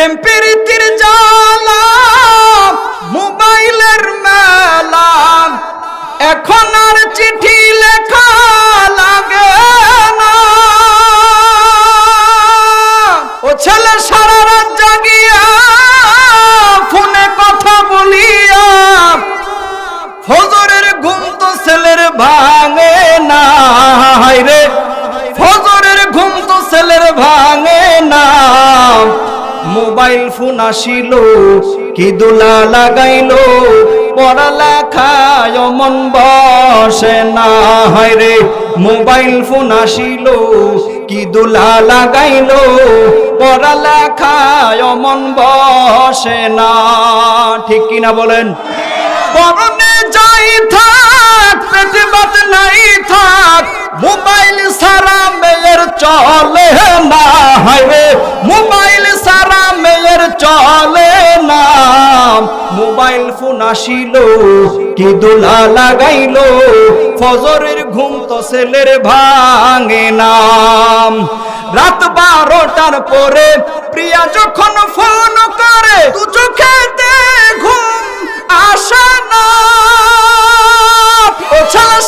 প্রেম প্রীতির জ্বালা মোবাইলের মেলা। এখন আর চিঠি লেখা লাগে। মোবাইল ফোন আসিল, কি দুলা লাগাইলো? পড়ালেখায় মন বসে না হায় রে। মোবাইল ফোন আসিল, কি দুলা লাগাইলো? পড়ালেখায় মন বসে না, ঠিক কিনা বলেন? পরনে যাই থাক, পেটে বাত নাই থাক, মোবাইল সারা মেয়ের চলে না হাইরে চলে না। মোবাইল ফোন আসিল, কি দোলা লাগাইলো। ফজরের ঘুম তো ছেলের ভাঙে নাম। রাত বারোটার পরে প্রিয়া যখন ফোন করে, তু চোখেতে ঘুম আসে না।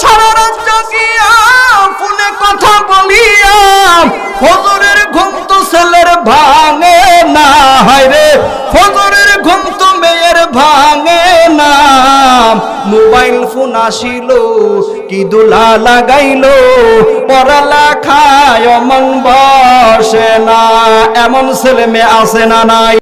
সারা রাত জাগিয়া ফোনে কথা বলিয়া, ফজরের ঘুম তো ছেলের ভাঙে মোবাইল ফোন আসিল, কি দুলা লাগাইলো? পড়ালেখায় অমন বসে না এমন ছেলে মেয়ে আসে না নাই।